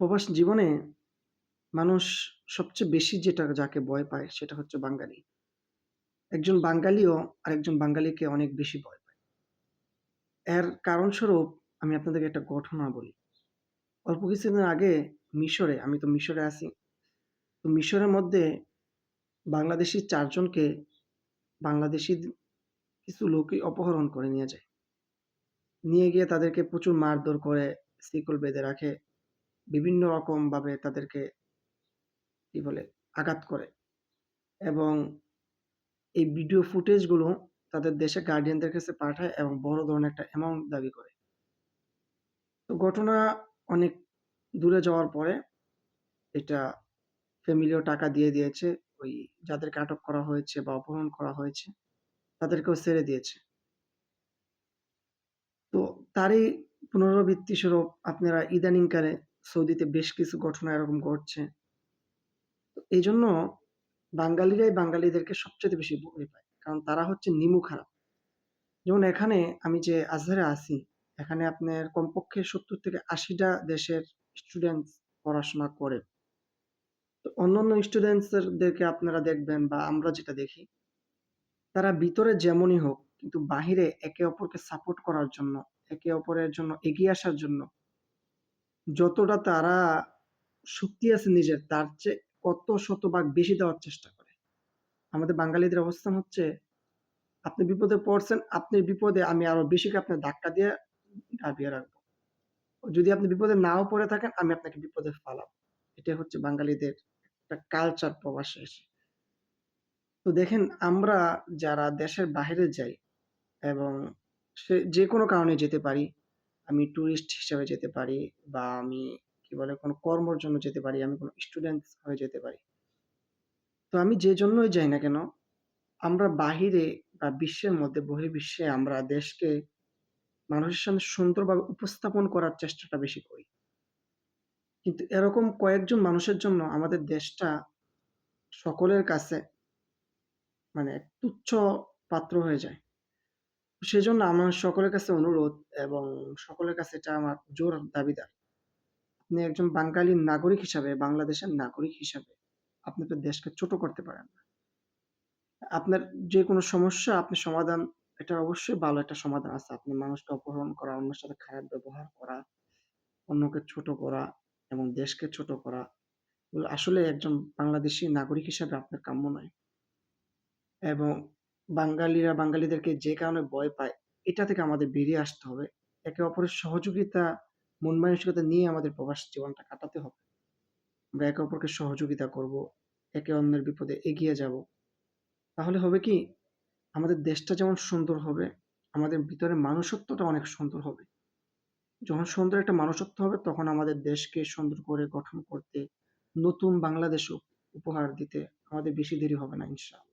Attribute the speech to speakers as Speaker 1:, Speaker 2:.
Speaker 1: প্রবাস জীবনে মানুষ সবচেয়ে বেশি যেটা যাকে ভয় পায় সেটা হচ্ছে বাঙালি। একজন বাঙালিও আরেকজন বাঙালিকে অনেক বেশি ভয় পায়। এর কারণস্বরূপ আমি আপনাদেরকে একটা ঘটনা বলি। অল্প কিছুদিন আগে মিশরে, আমি তো মিশরে আছি। তো মিশরের মধ্যে বাংলাদেশী ৪ জনকে বাংলাদেশী কিছু লোকই অপহরণ করে নিয়ে যায়। নিয়ে গিয়ে তাদেরকে প্রচুর মারধর করে, শিকল বেঁধে রাখে। বিভিন্ন রকমভাবে তাদেরকে কি বলে আঘাত করে এবং এই ভিডিও ফুটেজগুলো তাদের দেশে গার্ডিয়ানদের কাছে পাঠায় এবং বড় ধরনের একটা অ্যামাউন্ট দাবি করে। তো ঘটনা অনেক দূরে যাওয়ার পরে এটা ফ্যামিলিও টাকা দিয়ে দিয়েছে। ওই যাদেরকে আটক করা হয়েছে বা অপহরণ করা হয়েছে, তাদেরকেও ছেড়ে দিয়েছে। তো তারই পুনরাবৃত্তি স্বরূপ আপনারা ইদানিংকালে সৌদিতে বেশ কিছু ঘটনা এরকম ঘটছে। এই জন্য বাঙালিরাই বাঙালিদেরকে সবচেয়ে বেশি ভয় পায়। কারণ তারা হচ্ছে নিমু খারাপ। যেমন এখানে আমি যে আজহারে আছি, এখানে আপনার কমপক্ষে ৭০ থেকে আশিটা দেশের স্টুডেন্ট পড়াশোনা করে। তো অন্যান্য স্টুডেন্টসদেরকে আপনারা দেখবেন বা আমরা যেটা দেখি, তারা ভিতরে যেমনই হোক কিন্তু বাহিরে একে অপরকে সাপোর্ট করার জন্য, একে অপরের জন্য এগিয়ে আসার জন্য যতটা তারা শক্তি আছে নিজের তার চেয়ে কত শতভাগ বেশি দেওয়ার চেষ্টা করে। আমাদের বাঙালিদের অবস্থান হচ্ছে, আপনি বিপদে পড়ছেন, আপনি বিপদে আমি আরও বেশি করে আপনার ধাক্কা দিয়ে দাবিয়ে রাখব। যদি আপনি বিপদে নাও পড়ে থাকেন, আমি আপনাকে বিপদে ফালাবো। এটা হচ্ছে বাঙালিদের একটা কালচার প্রবাসে এসে। তো দেখেন আমরা যারা দেশের বাহিরে যাই এবং সে যে কোনো কারণে যেতে পারি। আমি টুরিস্ট হিসেবে যেতে পারি বা আমি কি বলে কোনো কর্মর জন্য যেতে পারি, আমি কোনো স্টুডেন্টস হয়ে যেতে পারি। তো আমি যে জন্যই যাই না কেন, আমরা বাহিরে বা বিশ্বের মধ্যে বহির্বিশ্বে আমরা দেশকে মানুষের সামনে সুন্দরভাবে উপস্থাপন করার চেষ্টাটা বেশি করি। কিন্তু এরকম কয়েকজন মানুষের জন্য আমাদের দেশটা সকলের কাছে মানে তুচ্ছ পাত্র হয়ে যায়। সেজন্য আমার সকলের কাছে অনুরোধ এবং সকলের কাছে এটা আমার জোর দাবিদার। আপনি একজন বাঙালি নাগরিক হিসাবে, বাংলাদেশের নাগরিক হিসাবে আপনি তো দেশকে ছোট করতে পারেন না। আপনার যে কোনো সমস্যা আপনি সমাধান এটা অবশ্যই ভালো একটা সমাধান আছে। আপনি মানুষকে অপহরণ করা, অন্যের সাথে খারাপ ব্যবহার করা, অন্যকে ছোট করা এবং দেশকে ছোট করা আসলে একজন বাংলাদেশী নাগরিক হিসাবে আপনার কাম্য নয়। এবং বাঙালিরা বাঙালিদেরকে যে কারণে ভয় পায়, এটা থেকে আমাদের বেরিয়ে আসতে হবে। একে অপরের সহযোগিতা, মন মানসিকতা নিয়ে আমাদের প্রবাস জীবনটা কাটাতে হবে। আমরা একে অপরকে সহযোগিতা করব, একে অন্যের বিপদে এগিয়ে যাব। তাহলে হবে কি? আমাদের দেশটা যেমন সুন্দর হবে, আমাদের ভিতরে মানুষত্বটা অনেক সুন্দর হবে। যখন সুন্দর একটা মানুষত্ব হবে তখন আমাদের দেশকে সুন্দর করে গঠন করতে, নতুন বাংলাদেশ উপহার দিতে আমাদের বেশি দেরি হবে না ইনশাআল্লাহ।